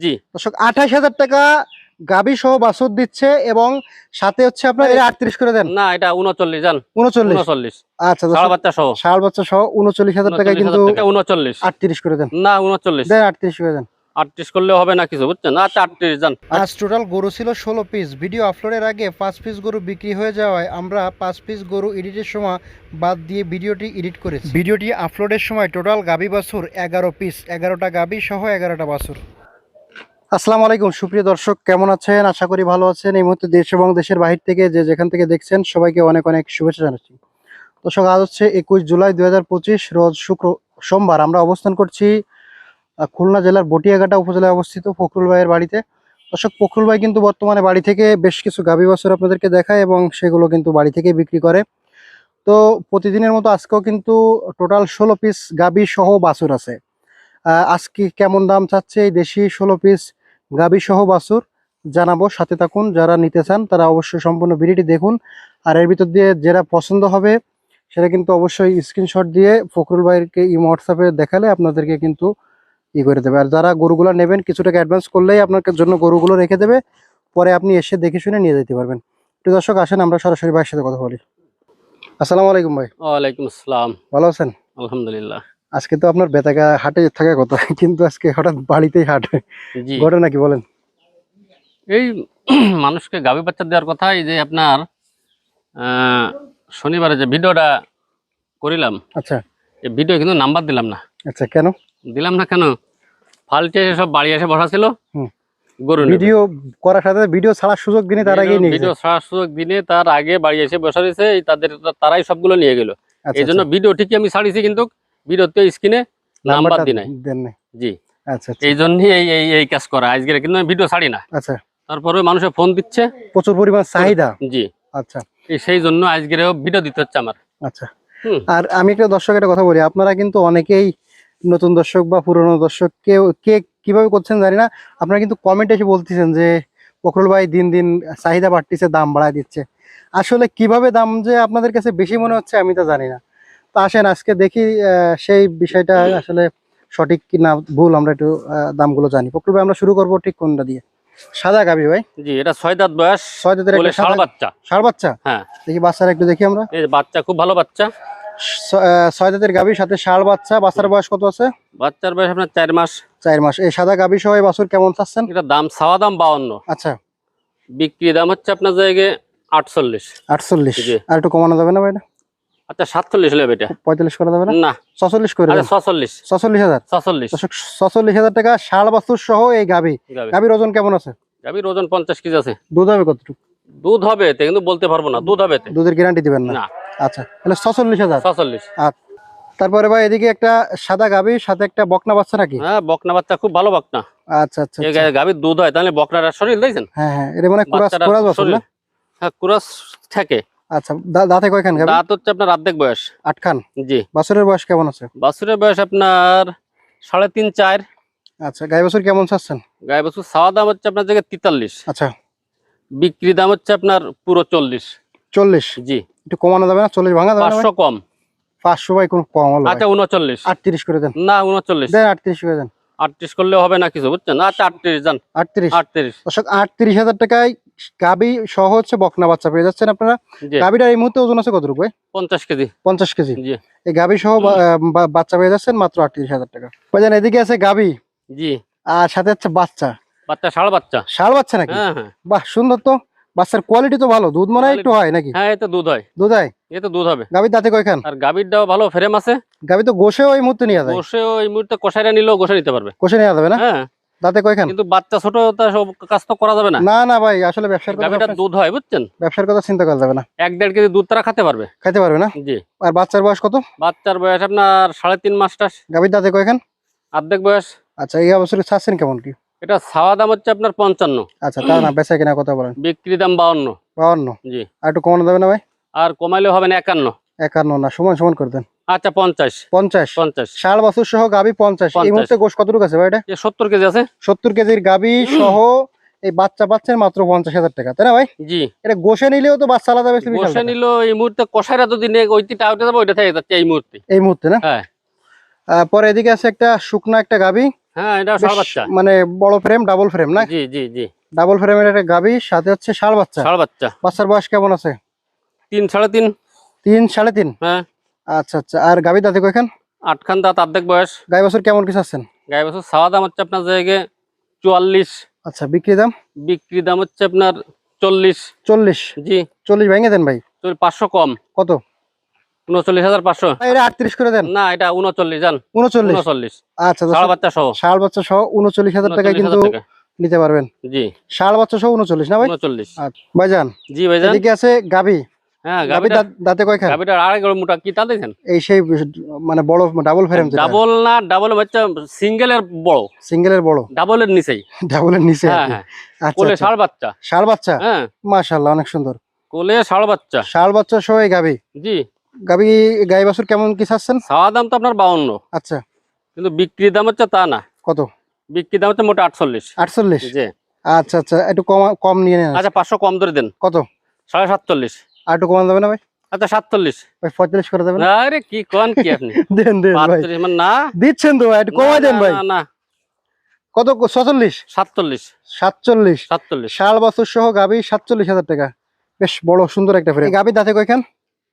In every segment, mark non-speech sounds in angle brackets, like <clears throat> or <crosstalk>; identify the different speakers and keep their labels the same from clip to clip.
Speaker 1: জি।
Speaker 2: দর্শক আঠাশ হাজার টাকা গাবি সহ বাছুর দিচ্ছে এবং সাথে হচ্ছে আপনার এটা আটত্রিশ করে দেন।
Speaker 1: না এটা উনচল্লিশ জান।
Speaker 2: উনচল্লিশ।
Speaker 1: উনচল্লিশ।
Speaker 2: আচ্ছা
Speaker 1: সাড়ে বাচ্চা সহ।
Speaker 2: ষাট বাচ্চা সহ উনচল্লিশ হাজার টাকা কিন্তু
Speaker 1: উনচল্লিশ।
Speaker 2: আটত্রিশ করে দেন।
Speaker 1: না উনচল্লিশ।
Speaker 2: দেন আটত্রিশ করে দেন।
Speaker 1: আটত্রিশ করলে হবে না কিছু বুঝছেন? আচ্ছা আটত্রিশ জান।
Speaker 2: আজ টোটাল গরু ছিল ষোলো পিস ভিডিও আপলোডের আগে পাঁচ পিস গরু বিক্রি হয়ে যাওয়ায় আমরা পাঁচ পিস গরু এডিটের সময় বাদ দিয়ে ভিডিওটি এডিট করেছি। ভিডিওটি আপলোডের সময় টোটাল গাবি বাছুর এগারো পিস এগারোটা গাবি সহ এগারোটা বাছুর। আসসালামু আলাইকুম। সুপ্রিয় দর্শক, কেমন আছেন? আশা করি ভালো আছেন। এই মুহূর্তে দেশ এবং দেশের বাহির থেকে যে যেখান থেকে দেখছেন, সবাইকে অনেক অনেক শুভেচ্ছা জানাচ্ছি। দর্শক, আজ হচ্ছে একুশ জুলাই দু হাজার পঁচিশ, রোজ শুক্র, সোমবার আমরা অবস্থান করছি খুলনা জেলার বটিয়াঘাটা উপজেলায় অবস্থিত ফখরুল ভাইয়ের বাড়িতে। দর্শক, ফখরুল ভাই কিন্তু বর্তমানে বাড়ি থেকে বেশ কিছু গাভী বাছুর আপনাদেরকে দেখায় এবং সেগুলো কিন্তু বাড়ি থেকে বিক্রি করে। তো প্রতিদিনের মতো আজকেও কিন্তু টোটাল ষোলো পিস গাভী সহ বাছুর আছে। আজকে কেমন দাম চাচ্ছে এই দেশি ষোলো পিস? গাভী সহ বাছুর জানাব সাথে থাকুন যারা নিতে চান তারা অবশ্যই সম্পূর্ণ ভিডিওটি দেখুন। আর এর ভিতর দিয়ে যেটা পছন্দ হবে সেটা কিন্তু অবশ্যই স্ক্রিনশট দিয়ে ফখরুল ভাইয়েরকে এই হোয়াটসঅ্যাপে দেখালে আপনাদেরকে কিন্তু ই করে দেবে। আর যারা গরুগুলো নেবেন কিছু টাকা অ্যাডভান্স করলেই আপনার জন্য গরুগুলো রেখে দেবে পরে আপনি এসে দেখে শুনে নিয়ে যেতে পারবেন। প্রিয় দর্শক আসেন আমরা সরাসরি ভাইয়ের সাথে কথা বলি। আসসালামু আলাইকুম ভাই।
Speaker 1: ওয়ালাইকুম আসসালাম।
Speaker 2: ভালো আছেন?
Speaker 1: আলহামদুলিল্লাহ।
Speaker 2: আজকে তো আপনার বেতাকা হাটে থাকার কথা কিন্তু আজকে হঠাৎ বাড়িতেই হাট।
Speaker 1: জি।
Speaker 2: ঘটনা কি বলেন?
Speaker 1: এই <clears throat> মানুষকে গাভী বাচ্চা দেওয়ার কথা এই যে আপনার শনিবারে যে ভিডিওটা করিলাম
Speaker 2: আচ্ছা।
Speaker 1: এই ভিডিও কিন্তু নাম্বার দিলাম না।
Speaker 2: আচ্ছা কেন?
Speaker 1: দিলাম না কেন? ফালটে সব বাড়ি এসে বসা ছিল। গরু।
Speaker 2: ভিডিও করার সাথে ভিডিও ছাড়ার সুযোগ দিনে তার নিয়ে
Speaker 1: ভিডিও ছাড়ার সুযোগ দিনে তার আগে বাড়ি এসে বসা রয়েছে এই তাদের তারাই সবগুলো নিয়ে গেল।
Speaker 2: আচ্ছা,
Speaker 1: এই জন্য ভিডিও ঠিকই আমি ছাড়িয়েছি কিন্তু স্ক্রিনে নাম্বার জি।
Speaker 2: আচ্ছা আচ্ছা।
Speaker 1: এই জন্যই এই এই এই কাজ করা। আজকে কিন্তু ভিডিও ছাড়ি না।
Speaker 2: আচ্ছা।
Speaker 1: তারপরে মানুষে ফোন দিচ্ছে।
Speaker 2: প্রচুর পরিমাণ চাহিদা।
Speaker 1: জি।
Speaker 2: আচ্ছা।
Speaker 1: সেই জন্য আজকেও ভিডিও দিতে হচ্ছে আমার।
Speaker 2: আচ্ছা। আর আমি একটা দর্শক একটা কথা বলি। আপনারা কিন্তু অনেকেই নতুন দর্শক বা পুরনো দর্শক কেউ কে কীভাবে করছেন জানি না। আপনারা কিন্তু কমেন্টে এসে বলতেছেন যে ফখরুল ভাই দিন দিন চাহিদা বাড়তিছে দাম বাড়ায় দিচ্ছে। আসলে কীভাবে দাম যে আপনাদের কাছে বেশি মনে হচ্ছে আমি তা জানি না। তো আসেন আজকে দেখি সেই বিষয়টা আসলে সঠিক কি না ভুল আমরা একটু দামগুলো জানি। ভাই আমরা শুরু করব ঠিক কোনটা দিয়ে? সাদা গাবি ভাই।
Speaker 1: জি এটা ছয় দাঁত বয়স
Speaker 2: ছয় দাঁতের একটা
Speaker 1: ষাড় বাচ্চা।
Speaker 2: ষাড় বাচ্চা?
Speaker 1: হ্যাঁ।
Speaker 2: দেখি বাচ্চারা একটু দেখি আমরা।
Speaker 1: এই বাচ্চা খুব ভালো বাচ্চা।
Speaker 2: ছয় দাঁতের গাভীর সাথে ষাড় বাচ্চা। বাচ্চার বয়স কত আছে?
Speaker 1: বাচ্চার বয়স আপনার চার মাস।
Speaker 2: চার মাস। এই সাদা গাভী সহ বাছুর কেমন চাচ্ছেন?
Speaker 1: এটা দাম ছাওয়া দাম বাউন্ন।
Speaker 2: আচ্ছা।
Speaker 1: বিক্রি দাম হচ্ছে আপনার জায়গায় আটচল্লিশ।
Speaker 2: আটচল্লিশ। আর একটু কমানো যাবে না ভাই?
Speaker 1: আচ্ছা সাতচল্লিশ নেবে এটা।
Speaker 2: পঁয়তাল্লিশ করা যাবে না? ছচল্লিশ করে
Speaker 1: আচ্ছা ছচল্লিশ।
Speaker 2: ছচল্লিশ হাজার?
Speaker 1: ছচল্লিশ।
Speaker 2: ছচল্লিশ হাজার টাকা ষাড় বাছুর সহ এই গাভী। গাভীর ওজন কেমন আছে?
Speaker 1: গাভীর ওজন পঞ্চাশ কেজি আছে।
Speaker 2: দুধ হবে কতটুকু?
Speaker 1: দুধ হবে কিন্তু বলতে পারব না। দুধ হবে
Speaker 2: দুধের গ্যারান্টি দিবেন না?
Speaker 1: না।
Speaker 2: আচ্ছা তাহলে ছচল্লিশ হাজার।
Speaker 1: ছচল্লিশ।
Speaker 2: তারপরে ভাই এদিকে একটা সাদা গাভী সাথে একটা বকনা বাচ্চা নাকি?
Speaker 1: হ্যাঁ বকনা বাচ্চা খুব ভালো বকনা।
Speaker 2: আচ্ছা আচ্ছা
Speaker 1: এই
Speaker 2: আচ্ছা।
Speaker 1: গাভীর দুধ হয় তাহলে বকনার শরীর দেখছেন?
Speaker 2: হ্যাঁ হ্যাঁ এটা মানে কুরাস কুরাস না?
Speaker 1: হ্যাঁ কুরাস থাকে।
Speaker 2: আচ্ছা দা- দাঁতে কয়খান গাভী
Speaker 1: দাঁত হচ্ছে আপনার অর্ধেক বয়স।
Speaker 2: আটখান?
Speaker 1: জি।
Speaker 2: বাছুরের বয়স কেমন আছে?
Speaker 1: বাছুরের বয়স আপনার সাড়ে তিন চার।
Speaker 2: আচ্ছা বাছুর কেমন চাচ্ছেন?
Speaker 1: গায়ে বাছুর দাম হচ্ছে আপনার জায়গায় তেতাল্লিশ।
Speaker 2: আচ্ছা।
Speaker 1: বিক্রি দাম হচ্ছে আপনার পুরো চল্লিশ।
Speaker 2: চল্লিশ?
Speaker 1: জি।
Speaker 2: একটু কমানো যাবে না? চল্লিশ ভাঙা যাবে
Speaker 1: পাঁচশো কম।
Speaker 2: পাঁচশো ভাই কোন কম
Speaker 1: আচ্ছা উনচল্লিশ।
Speaker 2: আটত্রিশ করে দেন।
Speaker 1: না উনচল্লিশ।
Speaker 2: দেন আটত্রিশ করে দেন।
Speaker 1: আটত্রিশ করলে হবে না কিছু বুঝছেন? আচ্ছা আটত্রিশ যান।
Speaker 2: আটত্রিশ।
Speaker 1: আটত্রিশ।
Speaker 2: দর্শক আটত্রিশ হাজার টাকায় গাবি সহ হচ্ছে বকনা বাচ্চা পেয়ে যাচ্ছেন আপনারা। গাবিটার এই মুহূর্তে ওজন আছে কতটুকু ভাই?
Speaker 1: পঞ্চাশ কেজি।
Speaker 2: পঞ্চাশ কেজি।
Speaker 1: জি।
Speaker 2: এই গাবি সহ বাচ্চা পেয়ে যাচ্ছেন মাত্র আটত্রিশ হাজার টাকা। ভাইজান এদিকে আছে গাবি।
Speaker 1: জি।
Speaker 2: আর সাথে হচ্ছে বাচ্চা।
Speaker 1: বাচ্চা ষাড় বাচ্চা।
Speaker 2: ষাড় বাচ্চা নাকি?
Speaker 1: হ্যাঁ হ্যাঁ।
Speaker 2: বাহ সুন্দর তো। বাচ্চার কোয়ালিটি তো ভালো। দুধ মনে হয় একটু হয় নাকি?
Speaker 1: হ্যাঁ এতে দুধ হয়।
Speaker 2: দুধ হয়?
Speaker 1: এতে দুধ হবে।
Speaker 2: গাবির দাঁতে কয়খান?
Speaker 1: আর গাভীরটাও ভালো ফ্রেম আছে।
Speaker 2: গাবি তো গোসেও ওই মুহূর্তে নিয়ে যায়।
Speaker 1: বসে ওই মুহূর্তে কষাইরা নিলেও কষে নিতে পারবে।
Speaker 2: কোষে নেওয়া যাবে না?
Speaker 1: হ্যাঁ।
Speaker 2: দাঁতে কয়খান?
Speaker 1: কিন্তু বাচ্চা ছোট তা সব কাজ তো করা যাবে না।
Speaker 2: না না ভাই আসলে ব্যবসার কথা
Speaker 1: গাভীটার দুধ হয় বুঝছেন?
Speaker 2: ব্যবসার কথা চিন্তা করা যাবে না।
Speaker 1: এক দেড় কেজি দুধ তারা খেতে পারবে।
Speaker 2: খেতে পারবে না?
Speaker 1: জি।
Speaker 2: আর বাচ্চার বয়স কত?
Speaker 1: বাচ্চার বয়স আপনার সাড়ে তিন মাসটা
Speaker 2: গাভীর দাঁতে কয়খান?
Speaker 1: অর্ধেক বয়স।
Speaker 2: আচ্ছা এই অবসরে ছাড়ছেন কেমন কি?
Speaker 1: এটা ছাওয়া দাম হচ্ছে আপনার পঞ্চান্ন।
Speaker 2: আচ্ছা তা না বেচা কিনা কথা বলেন।
Speaker 1: বিক্রি দাম বাউন্ন।
Speaker 2: বাউন্ন?
Speaker 1: জি।
Speaker 2: আর একটু কমানো যাবে না ভাই?
Speaker 1: আর কমাইলে হবে না একান্ন।
Speaker 2: একান্ন না সমান সমান করে দেন।
Speaker 1: আচ্ছা পঞ্চাশ।
Speaker 2: পঞ্চাশ।
Speaker 1: পঞ্চাশ।
Speaker 2: ষাট বছর সহ গাভী পঞ্চাশ। এই। মুহূর্তে গোশ কতটুকু আছে ভাই এটা?
Speaker 1: সত্তর কেজি আছে।
Speaker 2: সত্তর কেজির গাভী সহ এই বাচ্চা পাচ্ছেন মাত্র পঞ্চাশ হাজার টাকা তাই না ভাই?
Speaker 1: জি।
Speaker 2: এটা নিলেও তো বাচ্চা আলাদা বেশি
Speaker 1: এই মুহূর্তে কষাইরা যদি নেই ওইটা উঠে যাবে ওইটা থেকে যাচ্ছে এই মুহূর্তে।
Speaker 2: এই মুহূর্তে না?
Speaker 1: হ্যাঁ।
Speaker 2: পরে এদিকে আছে একটা শুকনা একটা গাভী
Speaker 1: হ্যাঁ এটা ষাড় বাচ্চা।
Speaker 2: মানে বড় ফ্রেম ডাবল ফ্রেম না?
Speaker 1: জি জি জি।
Speaker 2: ডাবল ফ্রেমের একটা গাবি সাথে হচ্ছে ষাড় বাচ্চা।
Speaker 1: ষাড় বাচ্চা।
Speaker 2: বাচ্চার বয়স কেমন আছে?
Speaker 1: তিন সাড়ে তিন।
Speaker 2: তিন সাড়ে তিন।
Speaker 1: হ্যাঁ।
Speaker 2: আচ্ছা আচ্ছা। আর গাবি দাঁতে কয়খান?
Speaker 1: আটখান দাঁত অর্ধেক বয়স।
Speaker 2: গাই বছর কেমন কিছু আছেন?
Speaker 1: গায়ে বছর সাওয়া দাম হচ্ছে আপনার জায়গায় চুয়াল্লিশ।
Speaker 2: আচ্ছা বিক্রি দাম?
Speaker 1: বিক্রি দাম হচ্ছে আপনার চল্লিশ।
Speaker 2: চল্লিশ?
Speaker 1: জি।
Speaker 2: চল্লিশ ভেঙে দেন ভাই?
Speaker 1: পাঁচশো কম।
Speaker 2: কত?
Speaker 1: উনচল্লিশ হাজার পাঁচশো।
Speaker 2: এটা আটত্রিশ করে দেন।
Speaker 1: না এটা উনচল্লিশ জান।
Speaker 2: উনচল্লিশ?
Speaker 1: উনচল্লিশ।
Speaker 2: আচ্ছা
Speaker 1: ষাড় বাচ্চা সহ।
Speaker 2: বাচ্চা সহ উনচল্লিশ হাজার
Speaker 1: উনচল্লিশ
Speaker 2: কিন্তু নিতে পারবেন।
Speaker 1: জি।
Speaker 2: ষাড় বাচ্চা সহ উনচল্লিশ না ভাই?
Speaker 1: উনচল্লিশ।
Speaker 2: আচ্ছা ভাইজান
Speaker 1: জি ভাইজান।
Speaker 2: এদিকে আছে গাবি
Speaker 1: হ্যাঁ গাবিটা
Speaker 2: দাঁত- কয়খান?
Speaker 1: আড়াই মোটা কি তা দেখেন
Speaker 2: এই সেই মানে বড় ডাবল ফ্রেম
Speaker 1: ডাবল না ডাবল হচ্ছে সিঙ্গেলের বড়।
Speaker 2: সিঙ্গেলের বড়।
Speaker 1: ডাবলের নিচেই। <laughs>
Speaker 2: ডাবলের নিচে
Speaker 1: হ্যাঁ হ্যাঁ।
Speaker 2: আচ্ছা
Speaker 1: কোলে
Speaker 2: আচ্ছা।
Speaker 1: ষাড় বাচ্চা।
Speaker 2: ষাড় বাচ্চা?
Speaker 1: হ্যাঁ।
Speaker 2: মাশাআল্লাহ অনেক সুন্দর।
Speaker 1: কোলে ষাড় বাচ্চা।
Speaker 2: ষাড় বাচ্চা সহ এই গাবি
Speaker 1: জি।
Speaker 2: গাবি গাই বাছুর কেমন কি চাচ্ছেন
Speaker 1: খাওয়া দাম তো আপনার বাউন্ন।
Speaker 2: আচ্ছা।
Speaker 1: কিন্তু বিক্রির দাম হচ্ছে তা না।
Speaker 2: কত?
Speaker 1: বিক্রির দাম হচ্ছে মোটা আটচল্লিশ।
Speaker 2: আটচল্লিশ?
Speaker 1: জি।
Speaker 2: আচ্ছা আচ্ছা। একটু কম কম নিয়ে নেন।
Speaker 1: আচ্ছা পাঁচশো কম ধরে দেন।
Speaker 2: কত?
Speaker 1: সাড়ে সাতচল্লিশ।
Speaker 2: আর একটু কমান যাবে না ভাই?
Speaker 1: আচ্ছা সাতচল্লিশ।
Speaker 2: ভাই পঁয়তাল্লিশ করে দেবেন?
Speaker 1: আরে কি কন কি আপনি? <laughs>
Speaker 2: দেন দেন ভাই।
Speaker 1: মানে না?
Speaker 2: দিচ্ছেন তো ভাই একটু কমাই দেন ভাই।
Speaker 1: না,
Speaker 2: কত ছচল্লিশ?
Speaker 1: সাতচল্লিশ।
Speaker 2: সাতচল্লিশ।
Speaker 1: সাতচল্লিশ।
Speaker 2: ষাট বছর সহ গাবি সাতচল্লিশ হাজার টাকা। বেশ বড় সুন্দর একটা ফ্রেম। গাবি দাঁতে কয়খান?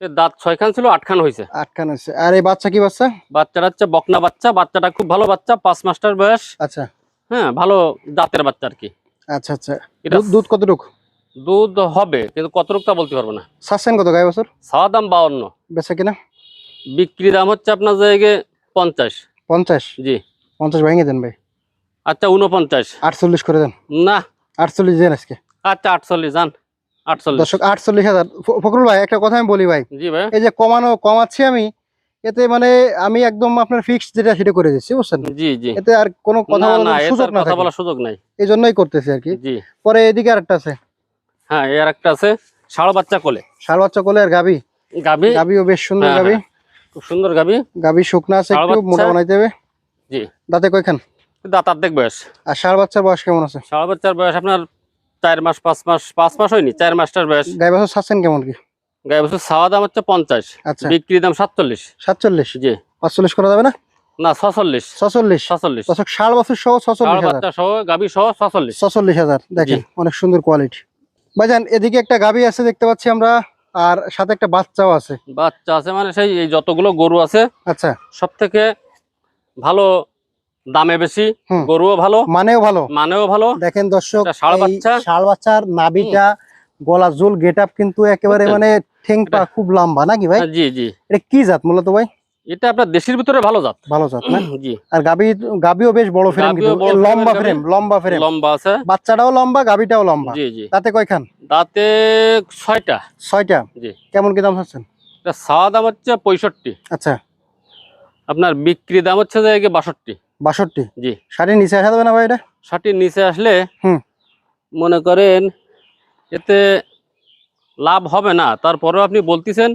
Speaker 1: দাঁত ছয়খান ছিল আটখান হয়েছে
Speaker 2: আটখান আছে আর এই বাচ্চা কি বাচ্চা?
Speaker 1: বাচ্চাটা হচ্ছে বকনা বাচ্চা। বাচ্চাটা খুব ভালো বাচ্চা পাঁচ মাস্টার বয়স।
Speaker 2: আচ্ছা।
Speaker 1: হ্যাঁ ভালো দাঁতের বাচ্চা আর কি।
Speaker 2: আচ্ছা আচ্ছা। দুধ কতটুক?
Speaker 1: দুধ হবে কিন্তু কত রূপটা বলতে পারব না।
Speaker 2: চাচ্ছেন কত গাই বছর?
Speaker 1: খাওয়া দাম বাউন্ন।
Speaker 2: বেচা কিনা?
Speaker 1: বিক্রি দাম হচ্ছে আপনার জায়গায় পঞ্চাশ।
Speaker 2: পঞ্চাশ?
Speaker 1: জি।
Speaker 2: পঞ্চাশ ভেঙে দেন ভাই।
Speaker 1: আচ্ছা উনপঞ্চাশ
Speaker 2: আটচল্লিশ করে দেন।
Speaker 1: না।
Speaker 2: আটচল্লিশ দেন আজকে।
Speaker 1: আচ্ছা আটচল্লিশ যান। আটচল্লিশ।
Speaker 2: দর্শক আটচল্লিশ হাজার। ভাই একটা কথা আমি বলি ভাই।
Speaker 1: জি ভাই।
Speaker 2: এই যে কমানো কমাচ্ছি আমি এতে মানে আমি একদম আপনার ফিক্স যেটা সেটা করে দিচ্ছি বুঝছেন?
Speaker 1: জি জি।
Speaker 2: এতে আর কোনো কথা
Speaker 1: না
Speaker 2: বলার সুযোগ না
Speaker 1: কথা বলার সুযোগ নাই।
Speaker 2: এই জন্যই করতেছি আর কি। পরে এদিকে আরেকটা আছে।
Speaker 1: হ্যাঁ এর একটা আছে ষাড় বাচ্চা কোলে।
Speaker 2: ষাড় বাচ্চা কোলে আর গাবি
Speaker 1: গাবি
Speaker 2: গাবিও বেশ সুন্দর
Speaker 1: হ্যাঁ,
Speaker 2: গাবি
Speaker 1: খুব সুন্দর গাবি
Speaker 2: গাবি শুকনা আছে একটু মোটা বানাইতে হবে।
Speaker 1: জি।
Speaker 2: দাঁতে কয়খান?
Speaker 1: দাঁত অর্ধেক বয়স।
Speaker 2: আর ষাড় বাচ্চার বয়স কেমন আছে?
Speaker 1: ষাড় বাচ্চার বয়স আপনার চার মাস পাঁচ মাস পাঁচ মাস হয়নি চার মাসটার বয়স।
Speaker 2: গাই বাছর ছাড়ছেন কেমন কি?
Speaker 1: গায়ে বছর ছাওয়া দাম হচ্ছে পঞ্চাশ
Speaker 2: আচ্ছা।
Speaker 1: বিক্রি দাম সাতচল্লিশ।
Speaker 2: সাতচল্লিশ?
Speaker 1: জি।
Speaker 2: পাঁচচল্লিশ করা যাবে না?
Speaker 1: না ছচল্লিশ।
Speaker 2: ছচল্লিশ?
Speaker 1: ছচল্লিশ।
Speaker 2: ষাড় বছর সহ ছচল্লিশ হাজার।
Speaker 1: সহ গাবি সহ ছচল্লিশ।
Speaker 2: ছচল্লিশ হাজার দেখেন অনেক সুন্দর কোয়ালিটি ভাইজান এদিকে একটা গাবি আছে দেখতে পাচ্ছি আমরা আর সাথে একটা বাচ্চাও আছে।
Speaker 1: বাচ্চা আছে মানে সেই এই যতগুলো গরু আছে
Speaker 2: আচ্ছা।
Speaker 1: সব থেকে ভালো দামে বেশি। গরুও ভালো
Speaker 2: মানেও ভালো।
Speaker 1: মানেও ভালো।
Speaker 2: দেখেন দর্শক
Speaker 1: ষাঁড়
Speaker 2: এই
Speaker 1: বাচ্চা।
Speaker 2: ষাঁড় বাচ্চার নাভিটা গলা জুল গেট আপ কিন্তু একেবারে? মানে ঠেংপা খুব লম্বা নাকি ভাই?
Speaker 1: হ্যাঁ, জি জি।
Speaker 2: এটা কি জাত মূলত ভাই?
Speaker 1: এটা আপনার দেশের ভিতরে ভালো জাত।
Speaker 2: ভালো জাত না?
Speaker 1: জি।
Speaker 2: আর গাবি গাবিও বেশ বড় ফ্রেম কিন্তু। লম্বা ফ্রেম লম্বা ফ্রেম
Speaker 1: লম্বা আছে।
Speaker 2: বাচ্চাটাও লম্বা গাবিটাও লম্বা।
Speaker 1: জি জি।
Speaker 2: তাতে কয়খান?
Speaker 1: দাঁতে ছয়টা।
Speaker 2: ছয়টা?
Speaker 1: জি।
Speaker 2: কেমন কি দাম হচ্ছেন
Speaker 1: এটা ছাওয়া দাম হচ্ছে পঁয়ষট্টি।
Speaker 2: আচ্ছা।
Speaker 1: আপনার বিক্রি দাম হচ্ছে যে বাষট্টি।
Speaker 2: বাষট্টি?
Speaker 1: জি।
Speaker 2: শাড়ির নিচে আসা যাবে না ভাই এটা?
Speaker 1: ষাটির নিচে আসলে
Speaker 2: হুম।
Speaker 1: মনে করেন এতে লাভ হবে না তারপরেও আপনি বলতেছেন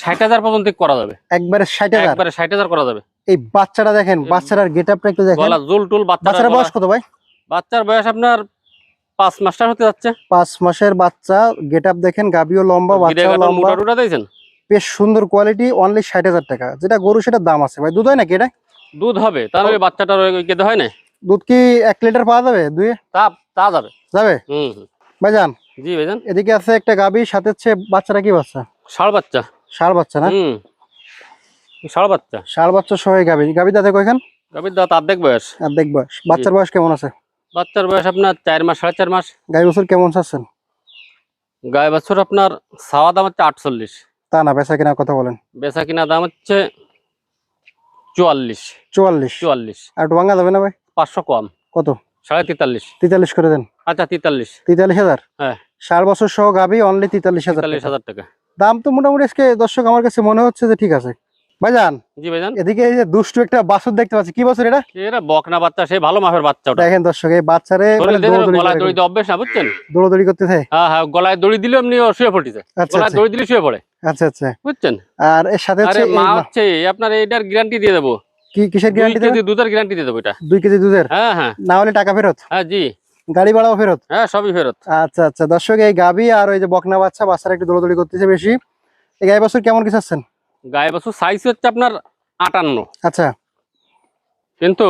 Speaker 1: ষাট হাজার পর্যন্ত করা যাবে।
Speaker 2: একবারে ষাট হাজার?
Speaker 1: একবারে ষাট হাজার করা যাবে।
Speaker 2: এই বাচ্চাটা দেখেন বাচ্চাটার গেট আপটা একটু দেখেন।
Speaker 1: গলা জুল টুল বাচ্চার
Speaker 2: বয়স কত ভাই?
Speaker 1: বাচ্চার বয়স আপনার পাঁচ মাস্টার হতে যাচ্ছে।
Speaker 2: পাঁচ মাসের বাচ্চা গেট আপ দেখেন গাবিও লম্বা লম্বা।
Speaker 1: মোটা দিয়েছেন?
Speaker 2: বেশ সুন্দর কোয়ালিটি অনলি ষাট হাজার টাকা। যেটা গরু সেটার দাম আছে। ভাই দুধ হয় নাকি এটা?
Speaker 1: দুধ হবে। তাহলে ওই বাচ্চাটার হয় না?
Speaker 2: দুধ কি এক লিটার পাওয়া যাবে দুই
Speaker 1: তা তা যাবে।
Speaker 2: যাবে?
Speaker 1: হুম হুম।
Speaker 2: ভাইজান
Speaker 1: জি ভাইজান।
Speaker 2: এদিকে আছে একটা গাবি সাথে হচ্ছে বাচ্চাটা কি বাচ্চা?
Speaker 1: ষাড় বাচ্চা।
Speaker 2: ষাড় বাচ্চা না?
Speaker 1: হুম। ষাড় বাচ্চা।
Speaker 2: ষাড় বাচ্চা সহ গাবি। গাবি দাঁতে কয়খান?
Speaker 1: গাভীর দাঁত অর্ধেক বয়স।
Speaker 2: দেখ বয়স। বাচ্চার বয়স কেমন আছে?
Speaker 1: বাচ্চার বয়স আপনার চার মাস সাড়ে চার মাস।
Speaker 2: গাই বছর কেমন চাচ্ছেন?
Speaker 1: গায়ে বছর আপনার ছাওয়া দাম হচ্ছে আটচল্লিশ।
Speaker 2: তা না বেচা কিনা কথা বলেন।
Speaker 1: বেচা কিনা দাম হচ্ছে চুয়াল্লিশ।
Speaker 2: চুয়াল্লিশ?
Speaker 1: চুয়াল্লিশ।
Speaker 2: আর একটু ভাঙা যাবে না ভাই?
Speaker 1: পাঁচশো কম।
Speaker 2: কত?
Speaker 1: সাড়ে তেতাল্লিশ।
Speaker 2: তেতাল্লিশ করে দেন।
Speaker 1: আচ্ছা তেতাল্লিশ।
Speaker 2: তেতাল্লিশ হাজার?
Speaker 1: হ্যাঁ।
Speaker 2: বছর সহ গাবি অনলি তেতাল্লিশ হাজার
Speaker 1: তেতাল্লিশ
Speaker 2: টাকা।
Speaker 1: হাজার টাকা।
Speaker 2: দাম তো মোটামুটি আজকে দর্শক আমার কাছে মনে হচ্ছে যে ঠিক আছে। ভাইজান
Speaker 1: জি ভাইজান।
Speaker 2: এদিকে এই যে দুষ্টু একটা বাছুর দেখতে পাচ্ছি। কি বছর এটা?
Speaker 1: এরা বকনা বাচ্চা সেই ভালো মাপের বাচ্চা ওটা।
Speaker 2: দেখেন দর্শক এই বাচ্চারে
Speaker 1: দড়ি দিলে
Speaker 2: দৌড়াদৌড়ি
Speaker 1: গলায় দড়ি দিয়ে অভ্যেস না বুঝছেন?
Speaker 2: দৌড়াদৌড়ি করতে থাকে
Speaker 1: হ্যাঁ হ্যাঁ গলায় দড়ি দিলে এমনি শুয়ে
Speaker 2: আচ্ছা
Speaker 1: গলায়
Speaker 2: আচ্ছা
Speaker 1: দড়ি দিলে শুয়ে পড়ে।
Speaker 2: আচ্ছা আচ্ছা।
Speaker 1: বুঝছেন?
Speaker 2: আর এর সাথে হচ্ছে
Speaker 1: মা হচ্ছে আপনার গ্যারান্টি দিয়ে দেবো।
Speaker 2: কি কিসের গ্যারান্টি
Speaker 1: দুধের গ্যারান্টি দিয়ে দেবো এটা।
Speaker 2: কেজি দুধের?
Speaker 1: হ্যাঁ হ্যাঁ।
Speaker 2: না হলে টাকা ফেরত?
Speaker 1: হ্যাঁ জি।
Speaker 2: গাড়ি ভাড়াও ফেরত?
Speaker 1: হ্যাঁ সবই ফেরত।
Speaker 2: আচ্ছা আচ্ছা। দর্শক এই গাবি আর ওই যে বকনা বাচ্চা বাচ্চারা একটু দৌড়াদৌড়ি করতেছে বেশি। এই গাই বছর কেমন কিছু আছেন
Speaker 1: গায়ে বছর সাইজ হচ্ছে আপনার আটান্ন।
Speaker 2: আচ্ছা।
Speaker 1: কিন্তু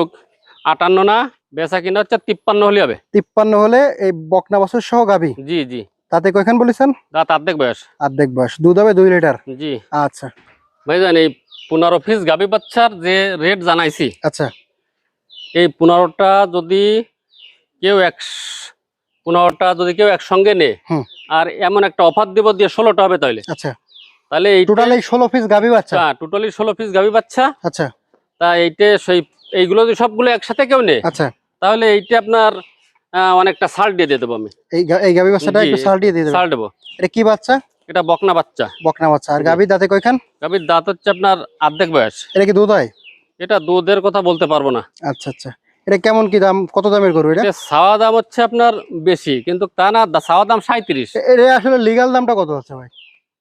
Speaker 1: আটান্ন না বেচা কিনা হচ্ছে তিপ্পান্ন হলে হবে।
Speaker 2: তিপ্পান্ন হলে এই বকনা বছর সহ গাবি?
Speaker 1: জি জি।
Speaker 2: তাতে কয়খান বলেছেন?
Speaker 1: দাঁত অর্ধেক বয়স।
Speaker 2: অর্ধেক বয়স। দুধ হবে দুই লিটার?
Speaker 1: জি।
Speaker 2: আচ্ছা।
Speaker 1: ভাইজান এই পনেরো পিস গাভী বাচ্চার যে রেট জানাইছি
Speaker 2: আচ্ছা।
Speaker 1: এই পনেরোটা যদি কেউ এক পনেরোটা যদি কেউ একসঙ্গে
Speaker 2: হুম।
Speaker 1: আর এমন একটা অফার দিব দিয়ে ষোলোটা হবে তাহলে
Speaker 2: আচ্ছা।
Speaker 1: তাহলে এই
Speaker 2: টোটাল ষোলো পিস গাবি বাচ্চা?
Speaker 1: হ্যাঁ টোটালি ষোলো পিস গাভী বাচ্চা।
Speaker 2: আচ্ছা।
Speaker 1: তা এইটে সেই এইগুলো যদি সবগুলো একসাথে কেউ নেয়
Speaker 2: আচ্ছা।
Speaker 1: তাহলে এইটা আপনার অনেকটা সার দিয়ে দিয়ে দেবো আমি।
Speaker 2: এই এই গাবি বাচ্চাটা একটু সাল দিয়ে দিয়ে দেবেন
Speaker 1: সার দেবো।
Speaker 2: এটা কি বাচ্চা?
Speaker 1: এটা বকনা বাচ্চা।
Speaker 2: বকনা বাচ্চা। আর। গাবি দাঁতে কয়খান?
Speaker 1: গাভীর দাঁত হচ্ছে আপনার অর্ধেক বয়স।
Speaker 2: এটা কি দুধ হয়?
Speaker 1: এটা দুধের কথা বলতে পারব না।
Speaker 2: আচ্ছা আচ্ছা। এটা কেমন কি দাম কত দামের করব এটা?
Speaker 1: সাওয়া দাম হচ্ছে আপনার বেশি কিন্তু তা না সাওয়া দাম সাঁত্রিশ
Speaker 2: এটা আসলে লিগাল দামটা কত আছে ভাই?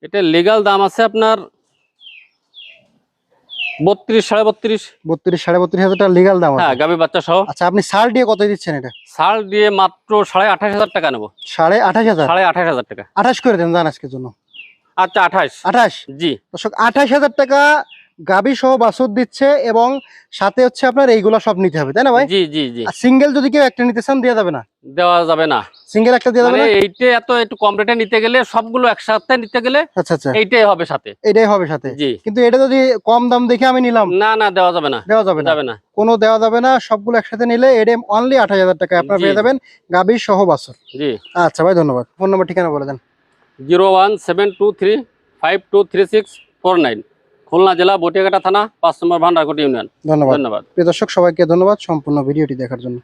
Speaker 1: এটা লিগাল দাম আছে আপনার বত্রিশ সাড়ে বত্রিশ।
Speaker 2: বত্রিশ সাড়ে বত্রিশ হাজার টাকা লিগাল দাম
Speaker 1: হ্যাঁ
Speaker 2: আছে
Speaker 1: বাচ্চা সহ।
Speaker 2: আচ্ছা আপনি সার দিয়ে কত দিচ্ছেন এটা?
Speaker 1: সার দিয়ে মাত্র সাড়ে আঠাশ হাজার টাকা নেব।
Speaker 2: সাড়ে আঠাশ হাজার?
Speaker 1: সাড়ে আঠাশ হাজার টাকা।
Speaker 2: আঠাশ করে দেন জান আজকের জন্য।
Speaker 1: আচ্ছা আঠাশ।
Speaker 2: আঠাশ?
Speaker 1: জি।
Speaker 2: দর্শক আঠাশ হাজার টাকা গাবি সহ বাসুর দিচ্ছে এবং সাথে হচ্ছে আপনার এইগুলা সব নিতে হবে তাই না ভাই?
Speaker 1: জি জি জি।
Speaker 2: সিঙ্গেল যদি কেউ একটা নিতে চান দেওয়া যাবে না?
Speaker 1: দেওয়া যাবে না।
Speaker 2: সিঙ্গেল একটা দেওয়া যাবে
Speaker 1: মানে
Speaker 2: না?
Speaker 1: এইটা এত একটু কম রেটে নিতে গেলে সবগুলো একসাথে নিতে গেলে
Speaker 2: আচ্ছা আচ্ছা।
Speaker 1: এইটাই হবে সাথে।
Speaker 2: এটাই হবে সাথে।
Speaker 1: জি।
Speaker 2: কিন্তু এটা যদি কম দাম দেখে আমি নিলাম
Speaker 1: না না দেওয়া যাবে না।
Speaker 2: দেওয়া যাবে না।
Speaker 1: যাবে না।
Speaker 2: কোনো দেওয়া যাবে না সবগুলো একসাথে নিলে এডএম অনলি হাজার টাকা আপনার পেয়ে যাবেন গাবি সহ বাসুর
Speaker 1: জি।
Speaker 2: আচ্ছা ভাই ধন্যবাদ। ফোন নাম্বার ঠিকানা বলে দেন।
Speaker 1: 01723523649 খুলনা জেলা বটিয়াঘাটা থানা পাঁচ নম্বর ভান্ডারকুটি ইউনিয়ন।
Speaker 2: ধন্যবাদ।
Speaker 1: ধন্যবাদ।
Speaker 2: প্রিয় দর্শক সবাইকে ধন্যবাদ সম্পূর্ণ ভিডিওটি দেখার জন্য।